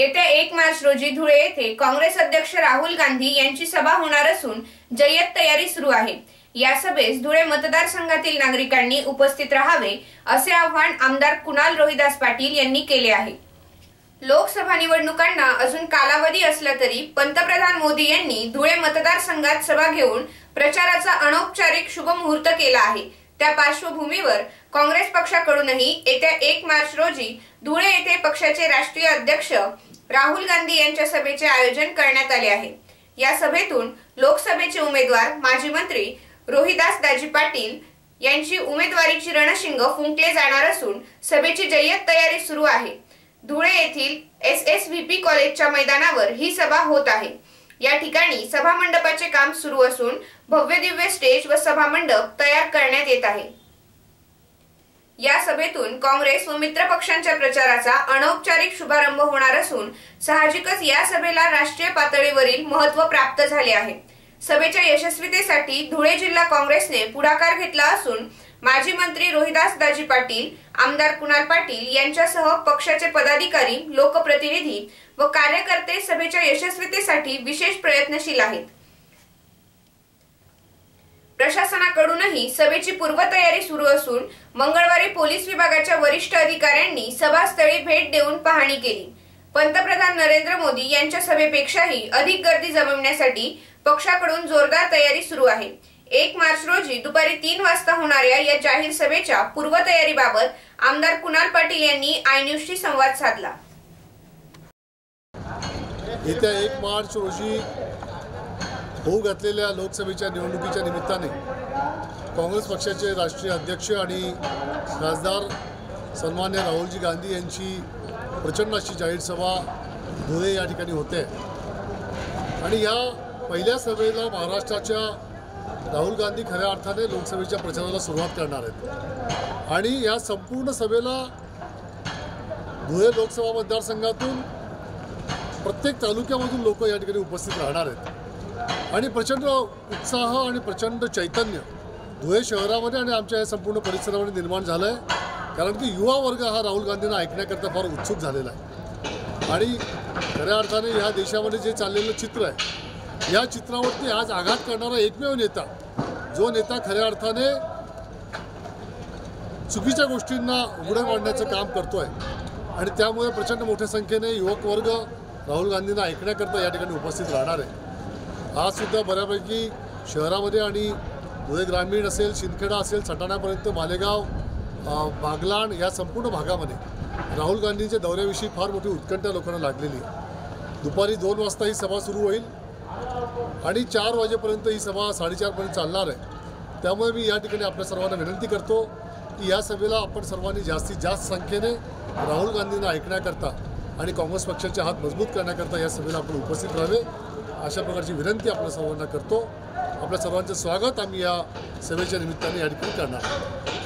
येत्या एक मार्च रोजी धुळे येथे काँग्रेस अध्यक्ष राहुल गांधी यांची सभा होणार असून जय्यत तयारी सुरू आहे. या सभेस धुळे मतदारसंघातील नागरिकांनी उपस्थित राहावे असे आवाहन आमदार कुणाल रोहिदास पाटील यांनी केले आहे. लोकसभा निवडणुकांना अजून कालावधी असला तरी पंतप्रधान मोदी यांनी धुळे मतदारसंघात सभा घेऊन प्रचाराचा अनौपचारिक शुभमुहूर्त केला आहे. त्या पार्श्वभूमीवर काँग्रेस पक्षाकडूनही येत्या एक मार्च रोजी धुळे येथे पक्षाचे राष्ट्रीय अध्यक्ष राहुल गांधी यांच्या सभेचे आयोजन करण्यात आले आहे. या सभेतून लोकसभेचे उमेदवार माजी मंत्री रोहिदास दाजी पाटील यांची उमेदवारीची रणशिंग फुंकले जाणार असून सभेची जय्यत तयारी सुरू आहे. धुळे येथील एस एस व्ही पी कॉलेजच्या मैदानावर ही सभा होत आहे. या ठिकाणी सभा मंडपाचे काम सुरू असून भव्य दिव्य स्टेज व सभा मंडप तयार करण्यात येत आहे. या सभेतून काँग्रेस व मित्र पक्षांच्या प्रचाराचा अनौपचारिक शुभारंभ होणार असून साहजिकच या सभेला राष्ट्रीय पातळीवरील महत्त्व प्राप्त झाले आहे. सभेच्या यशस्वीतेसाठी धुळे जिल्हा काँग्रेसने पुढाकार घेतला असून माजी मंत्री रोहिदास दाजी पाटील आमदार कुणाल पाटील यांच्यासह पक्षाचे पदाधिकारी लोकप्रतिनिधी व कार्यकर्ते सभेच्या यशस्वीतेसाठी विशेष प्रयत्नशील आहेत. प्रशासनाकडून प्रशासनाकडूनही सभेची पूर्वतयारी सुरू असून मंगळवारी पोलीस विभागाच्या वरिष्ठ अधिकाऱ्यांनी सभास्थळी भेट देऊन पाहणी केली. पंतप्रधान नरेंद्र मोदी यांच्या सभेपेक्षाही अधिक गर्दी जमवण्यासाठी पक्षाकडून जोरदार तयारी सुरू आहे. एक मार्च रोजी दुपारी तीन वाजता होणाऱ्या या जाहीर सभेच्या पूर्वतयारीबाबत आमदार कुणाल पाटील यांनी आय न्यूजशी संवाद साधला. येत्या एक मार्च रोजी होऊ घातलेल्या लोकसभेच्या निवडणुकीच्या निमित्ताने काँग्रेस पक्षाचे राष्ट्रीय अध्यक्ष आणि खासदार सन्मान्य राहुलजी गांधी यांची प्रचंड अशी जाहीर सभा धुळे या ठिकाणी होते. आणि या पहिल्या सभेला महाराष्ट्राच्या राहुल गांधी खऱ्या अर्थाने लोकसभेच्या प्रचाराला सुरुवात करणार आहेत. आणि या संपूर्ण सभेला धुळे लोकसभा मतदारसंघातून प्रत्येक तालुक्यामधून लोक या ठिकाणी उपस्थित राहणार आहेत. आणि प्रचंड उत्साह आणि प्रचंड चैतन्य धुळे शहरामध्ये आणि आमच्या या संपूर्ण परिसरामध्ये निर्माण झालं आहे कारण की युवा वर्ग हा राहुल गांधींना ऐकण्याकरता फार उत्सुक झालेला आहे. आणि खऱ्या अर्थाने ह्या देशामध्ये जे चाललेलं चित्र आहे या चित्रावरती आज आघात करणारा एकमेव नेता जो नेता खऱ्या अर्थाने चुकीच्या गोष्टींना उघडं पाडण्याचं काम करतोय. आणि त्यामुळे प्रचंड मोठ्या संख्येने युवक वर्ग राहुल गांधींना ऐकण्याकरता या ठिकाणी उपस्थित राहणार आहे. आज सुद्धा बऱ्यापैकी शहरामध्ये आणि धुळे ग्रामीण असेल शिंदखेडा असेल सटाण्यापर्यंत मालेगाव बागलाण या संपूर्ण भागामध्ये राहुल गांधींच्या दौऱ्याविषयी फार मोठी उत्कंठा लोकांना लागलेली आहे. दुपारी दोन वाजता ही सभा सुरू होईल आणि चार वाजेपर्यंत ही सभा साडेचारपर्यंत चालणार आहे. त्यामुळे मी या ठिकाणी आपल्या सर्वांना विनंती करतो की या सभेला आपण सर्वांनी जास्तीत जास्त संख्येने राहुल गांधींना ऐकण्याकरता आणि काँग्रेस पक्षाचे हात मजबूत करण्याकरता या सभेला आपण उपस्थित राहावे. अशा प्रकारची विनंती आपल्या सर्वांना करतो. आपल्या सर्वांचं स्वागत. आम्ही या सभेच्या निमित्ताने या ठिकाणी करणार आहोत.